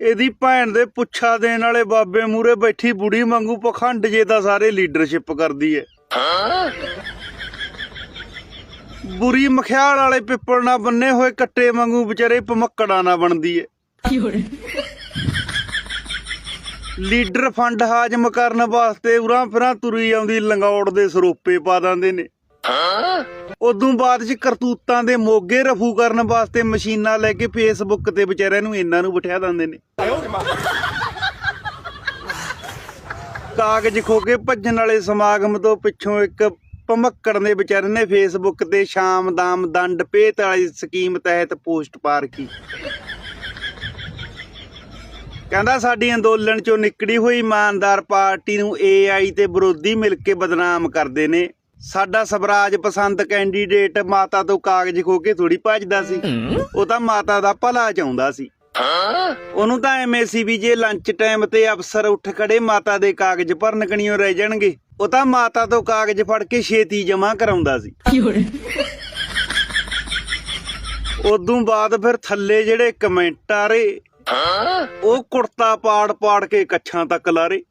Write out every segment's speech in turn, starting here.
ਇਹਦੀ ਭੈਣ ਦੇ ਪੁੱਛਾ ਦੇਣ ਵਾਲੇ ਬਾਬੇ ਮੂਰੇ ਬੈਠੀ ਬੁੜੀ ਵਾਂਗੂ ਪਖੰਡ ਜੇ ਤਾਂ ਸਾਰੇ ਲੀਡਰਸ਼ਿਪ ਕਰਦੀ ਏ। ਬੁਰੀ ਮਖਿਆਲ ਵਾਲੇ ਪਿੱਪਲ ਨਾਲ ਬੰਨੇ ਹੋਏ ਕੱਟੇ ਵਾਂਗੂ ਵਿਚਾਰੇ ਭਮੱਕੜਾ ਨਾ ਬਣਦੀ ਏ，ਲੀਡਰ ਫੰਡ ਹਾਜ਼ਮ ਕਰਨ ਵਾਸਤੇ ਉਰਾਂ ਫਿਰਾਂ ਤੁਰੀ ਆਉਂਦੀ ਲੰਗੌੜ ਦੇ ਸਰੋਪੇ ਪਾ ਦਿੰਦੇ ਨੇ। ਉਦੋਂ ਬਾਅਦ ਚ ਕਰਤੂਤਾਂ ਦੇ ਮੋਗੇ ਰਫੂ ਕਰਨ ਵਾਸਤੇ ਮਸ਼ੀਨਾਂ ਲੈ ਕੇ ਫੇਸਬੁੱਕ ਤੇ ਵਿਚਾਰਿਆਂ ਨੂੰ ਇਹਨਾਂ ਨੂੰ ਬਿਠਾ ਦਿੰਦੇ ਨੇ। ਕਾਗਜ਼ ਖੋ ਕੇ ਭੱਜਣ ਵਾਲੇ ਸਮਾਗਮ ਤੋਂ ਪਿੱਛੋਂ ਇੱਕ ਭਮੱਕੜ ਨੇ ਵਿਚਾਰੇ ਨੇ ਫੇਸਬੁੱਕ ਤੇ ਸ਼ਾਮ ਦਾਮ ਦੰਡ ਭੇਤ ਵਾਲੀ ਸਕੀਮ ਤਹਿਤ ਪੋਸਟ ਪਾਰ ਰੱਖੀ ਕਹਿੰਦਾ, ਸਾਡੀ ਅੰਦੋਲਨ ਚੋਂ ਨਿਕੜੀ ਹੋਈ ਇਮਾਨਦਾਰ ਪਾਰਟੀ ਨੂੰ ਏਆਈ ਤੇ ਵਿਰੋਧੀ ਮਿਲ ਕੇ ਬਦਨਾਮ ਕਰਦੇ ਨੇ। ਸਾਡਾ ਸਵਰਾਜ ਪਸੰਦ ਕੈਂਡੀਡੇਟ ਮਾਤਾ ਤੋਂ ਕਾਗਜ਼ ਖੋ ਕੇ ਥੋੜੀ ਭੱਜਦਾ ਸੀ। ਉਹ ਤਾਂ ਮਾਤਾ ਦਾ ਭਲਾ ਚਾਹੁੰਦਾ ਸੀ। ਉਹਨੂੰ ਤਾਂ ਐਵੇਂ ਸੀ ਵੀ ਜੇ ਲੰਚ ਟਾਈਮ ਤੇ ਅਫਸਰ ਉੱਠ ਖੜੇ ਮਾਤਾ ਦੇ ਕਾਗਜ਼ ਭਰਨ ਕਣੀਓ ਰਹਿ ਜਾਣਗੇ ਉਹ ਤਾਂ ਮਾਤਾ ਤੋਂ ਕਾਗਜ਼ ਫੜ ਕੇ ਛੇਤੀ ਜਮ੍ਹਾਂ ਕਰਾਉਂਦਾ ਸੀ，ਉਦੋਂ ਬਾਅਦ ਫਿਰ ਥੱਲੇ ਜਿਹੜੇ ਕਮੈਂਟ ਆ ਰਹੇ ਉਹ ਕੁੜਤਾ ਪਾੜ ਪਾੜ ਕੇ ਕੱਛਾਂ ਤੱਕ ਲਾਰੇ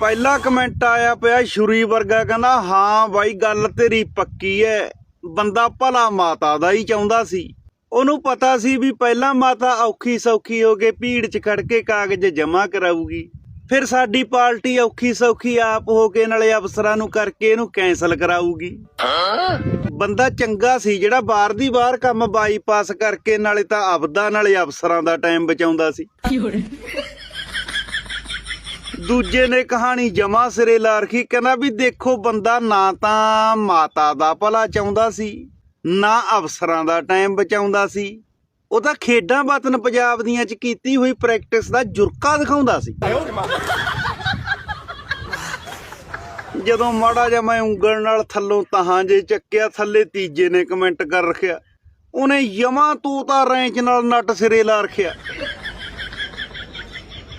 ਪਹਿਲਾ ਕਮੈਂਟ ਆਇਆ ਪਿਆ ਸ਼ੁਰੀ ਵਰਗਾ, ਕਹਿੰਦਾ, ਹਾਂ ਬਾਈ, ਗੱਲ ਤੇਰੀ ਪੱਕੀ ਐ। ਬੰਦਾ ਭਲਾ ਮਾਤਾ ਦਾ ਹੀ ਚਾਹੁੰਦਾ ਸੀ। ਉਹਨੂੰ ਪਤਾ ਸੀ ਵੀ ਪਹਿਲਾਂ ਮਾਤਾ ਔਖੀ ਸੌਖੀ ਹੋ ਕੇ ਭੀੜ 'ਚ ਖੜ ਕੇ ਕਾਗਜ਼ ਜਮ੍ਹਾਂ ਕਰਾਊਗੀ। ਫਿਰ ਸਾਡੀ ਪਾਰਟੀ ਔਖੀ ਸੌਖੀ ਆਪ ਹੋ ਕੇ ਨਾਲੇ ਅਫਸਰਾਂ ਨੂੰ ਕਰਕੇ ਇਹਨੂੰ ਕੈਂਸਲ ਕਰਾਊਗੀ। ਬੰਦਾ ਚੰਗਾ ਸੀ ਜਿਹੜਾ ਬਾਹਰ ਦੀ ਬਾਹਰ ਕੰਮ ਬਾਈਪਾਸ ਕਰਕੇ ਨਾਲੇ ਤਾਂ ਆਪਦਾ ਨਾਲੇ ਅਫਸਰਾਂ ਦਾ ਟਾਈਮ ਬਚਾਉਂਦਾ ਸੀ।，ਦੂਜੇ ਨੇ ਕਹਾਣੀ ਜਮਾ ਸਿਰੇ ਲਾ ਰੱਖੀ ਕਹਿੰਦਾ ਵੀ ਦੇਖੋ ਬੰਦਾ ਨਾ ਤਾਂ ਮਾਤਾ ਦਾ ਭਲਾ ਚਾਹੁੰਦਾ ਸੀ ਨਾ ਅਫਸਰਾਂ ਦਾ ਟਾਈਮ ਬਚਾਉਂਦਾ ਸੀ। ਉਹ ਤਾਂ ਖੇਡਾਂ ਵਤਨ ਪੰਜਾਬ ਦੀਆਂ ਚ ਕੀਤੀ ਹੋਈ ਪ੍ਰੈਕਟਿਸ ਦਾ ਜੁਰਕਾ ਦਿਖਾਉਂਦਾ ਸੀ। ਜਦੋਂ ਮਾੜਾ ਜਿਹਾ ਮੈਂ ਉਂਗਲ ਨਾਲ ਥੱਲੋਂ ਤਹਾਂ ਜੇ ਚੱਕਿਆ ਥੱਲੇ ਤੀਜੇ ਨੇ ਕਮੈਂਟ ਕਰ ਰੱਖਿਆ। ਉਹਨੇ ਯਮਾ ਤੋਤਾ ਰੈਂਚ ਨਾਲ ਨੱਟ ਸਿਰੇ ਲਾ ਰੱਖਿਆ।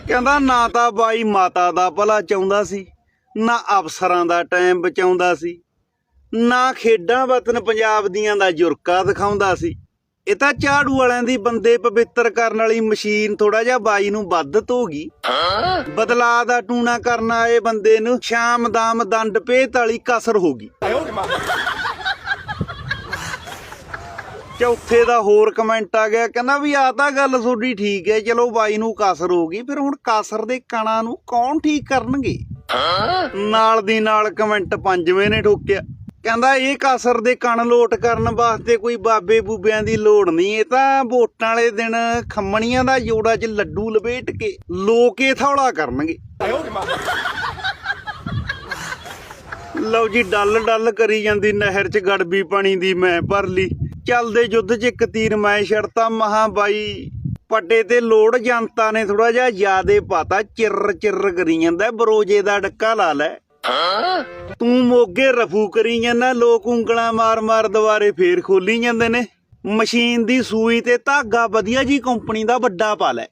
ਕਹਿੰਦਾ ਨਾ ਤਾਂ ਬਾਈ ਮਾਤਾ ਦਾ ਭਲਾ ਚਾਹੁੰਦਾ ਸੀ, ਨਾ ਅਫਸਰਾਂ ਦਾ ਟਾਈਮ ਬਚਾਉਂਦਾ ਸੀ, ਨਾ ਖੇਡਾਂ ਵਤਨ ਪੰਜਾਬ ਦੀਆਂ ਦਾ ਜੁਰਕਾ ਦਿਖਾਉਂਦਾ ਸੀ। ਇਹ ਤਾਂ ਝਾੜੂ ਵਾਲਿਆਂ ਦੀ ਬੰਦੇ ਪਵਿੱਤਰ ਕਰਨ ਵਾਲੀ ਮਸ਼ੀਨ ਥੋੜਾ ਜਿਹਾ ਬਾਈ ਨੂੰ ਵੱਧ ਧੋ ਗਈ ਬਦਲਾ ਦਾ ਟੂਣਾ ਕਰਨ ਆਏ ਬੰਦੇ ਨੂੰ ਸ਼ਾਮ ਦਾਮ ਦੰਡ ਭੇਤ ਵਾਲੀ ਕਸਰ ਹੋ ਗਈ। ਚੌਥੇ ਦਾ ਹੋਰ ਕਮੈਂਟ ਆ ਗਿਆ, ਕਹਿੰਦਾ ਵੀ ਆ ਤਾਂ ਗੱਲ ਤੁਹਾਡੀ ਠੀਕ ਹੈ, ਚਲੋ ਬਾਈ ਨੂੰ ਕਸਰ ਹੋ ਗਈ, ਫਿਰ ਹੁਣ ਕਸਰ ਦੇ ਕਣਾਂ ਨੂੰ ਕੌਣ ਠੀਕ ਕਰਨਗੇ? ਨਾਲ ਦੀ ਨਾਲ ਕਮੈਂਟ ਪੰਜਵੇਂ ਨੇ ਠੋਕਿਆ, ਕਹਿੰਦਾ ਇਹ ਕਸਰ ਦੇ ਕਣ ਲੋਟ ਕਰਨ ਵਾਸਤੇ ਕੋਈ ਬਾਬੇ ਬੂਬਿਆਂ ਦੀ ਲੋੜ ਨਹੀਂ, ਇਹ ਤਾਂ ਵੋਟਾਂ ਵਾਲੇ ਦਿਨ ਖੰਮਣੀਆਂ ਦਾ ਜੋੜਾ 'ਚ ਲੱਡੂ ਲਪੇਟ ਕੇ ਲੋਕ ਇਹ ਥੌਲਾ ਕਰਨਗੇ। ਲਓ ਜੀ, ਡੱਲ ਡੱਲ ਕਰੀ ਜਾਂਦੀ ਨਹਿਰ 'ਚ ਗੜਬੀ ਪਾਣੀ ਦੀ ਮੈਂ ਭਰ ਲਈ ਚੱਲਦੇ ਯੁੱਧ 'ਚ ਇੱਕ ਤੀਰ ਮੈਂ ਛੜਤਾ ਮਹਾ ਬਾਈ। ਪੱਟੇ ਤੇ ਲੋੜ ਜਨਤਾ ਨੇ ਥੋੜਾ ਜਿਹਾ ਜ਼ਿਆਦੇ ਪਾਤਾ, ਚਿਰ ਚਿਰ ਕਰੀ ਜਾਂਦਾ ਬਰੋਜੇ ਦਾ ਡੱਕਾ ਲਾ ਲੈ। ਤੂੰ ਮੋਗੇ ਰਫੂ ਕਰੀ ਜਾਂਦਾ, ਲੋਕ ਉਂਗਲਾਂ ਮਾਰ ਮਾਰ ਦੁਬਾਰੇ ਫੇਰ ਖੋਲੀ ਜਾਂਦੇ ਨੇ। ਮਸ਼ੀਨ ਦੀ ਸੂਈ ਤੇ ਧਾਗਾ ਵਧੀਆ ਜੀ, ਕੰਪਨੀ ਦਾ ਵੱਡਾ ਪਾ ਲੈ।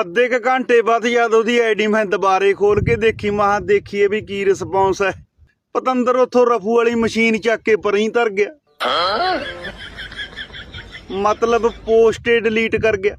，ਅੱਧੇ ਕ ਘੰਟੇ ਬਾਅਦ ਜਦ ਉਹਦੀ ਆਈਡੀ ਮੈਂ ਦੁਬਾਰੇ ਖੋਲ ਕੇ ਦੇਖੀ ਮਹਾ ਦੇਖੀਏ ਵੀ ਕੀ ਰਿਸਪੌਂਸ ਹੈ। ਪਤੰਦਰ ਉਥੋਂ ਰਫੂ ਵਾਲੀ ਮਸ਼ੀਨ ਚੱਕ ਕੇ ਪਰਾਂ ਧਰ ਗਿਆ। ਮਤਲਬ ਪੋਸਟੇ ਡਿਲੀਟ ਕਰ ਗਿਆ.